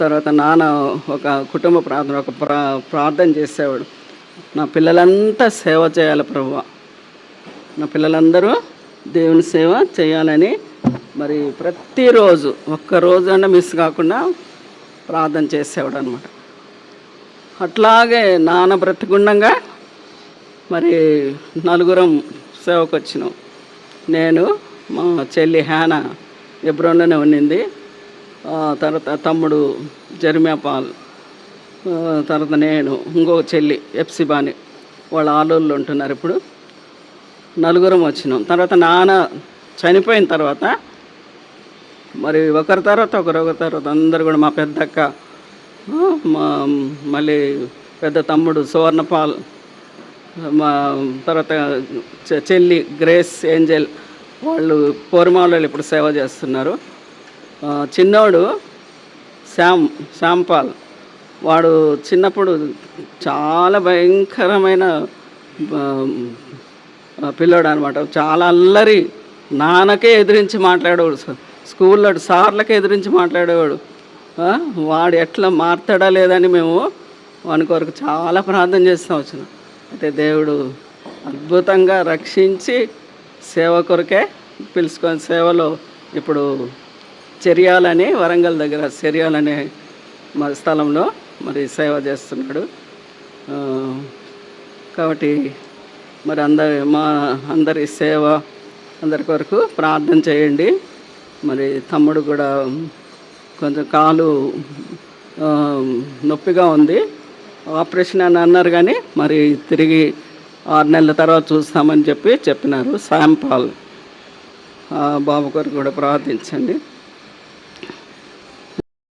తర్వాత నాన్న ఒక కుటుంబ ప్రార్థన ఒక ప్రా ప్రార్థన చేసేవాడు. నా పిల్లలంతా సేవ చేయాలి ప్రభు నా పిల్లలందరూ దేవుని సేవ చేయాలని మరి ప్రతిరోజు ఒక్క రోజు అన్న మిస్ కాకుండా ప్రార్థన చేసేవాడు అనమాట అట్లాగే నాన్న బ్రతికుండగా మరి నలుగురం సేవకు వచ్చినాం నేను మా చెల్లి హ్యానా ఎబ్రోన్లోనే ఉన్నింది. తర్వాత తమ్ముడు జర్మియా పాల్ తర్వాత నేను ఇంకో చెల్లి ఎప్సిబాని వాళ్ళ ఆలూరులో ఉంటున్నారు ఇప్పుడు. నలుగురం వచ్చినాం. తర్వాత నాన్న చనిపోయిన తర్వాత మరి ఒకరి తర్వాత ఒకరు ఒకరి తర్వాత అందరు కూడా మా పెద్దక్క మా మళ్ళీ పెద్ద తమ్ముడు సువర్ణపాల్ మా తర్వాత చె- చెల్లి గ్రేస్ ఏంజల్ వాళ్ళు పోరుమాలలో ఇప్పుడు సేవ చేస్తున్నారు. చిన్నోడు శ్యామ్ శ్యాంపాల్. వాడు చిన్నప్పుడు చాలా భయంకరమైన పిల్లోడు అనమాట చాలా అల్లరి. నాన్నకే ఎదిరించి మాట్లాడేవాడు స్కూల్లో సార్లకే ఎదిరించి మాట్లాడేవాడు. వాడు ఎట్లా మారుతాడా లేదని మేము వాని కొరకు చాలా ప్రార్థన చేస్తాం వచ్చిన. అయితే దేవుడు అద్భుతంగా రక్షించి సేవ కొరకే పిలుచుకొని సేవలో ఇప్పుడు చెరియాలని వరంగల్ దగ్గర చెరియాలనే మా స్థలంలో మరి సేవ చేస్తున్నాడు. కాబట్టి మరి అందరి మా అందరి సేవ అందరి కొరకు ప్రార్థన చేయండి. మరి తమ్ముడు కూడా కొంచెం కాలు నొప్పిగా ఉంది. ఆపరేషన్ అని అన్నారు కానీ మరి తిరిగి ఆరు నెలల తర్వాత చూస్తామని చెప్పి చెప్పినారు. శాంపాల్ బాబు కొరకు కూడా ప్రార్థించండి.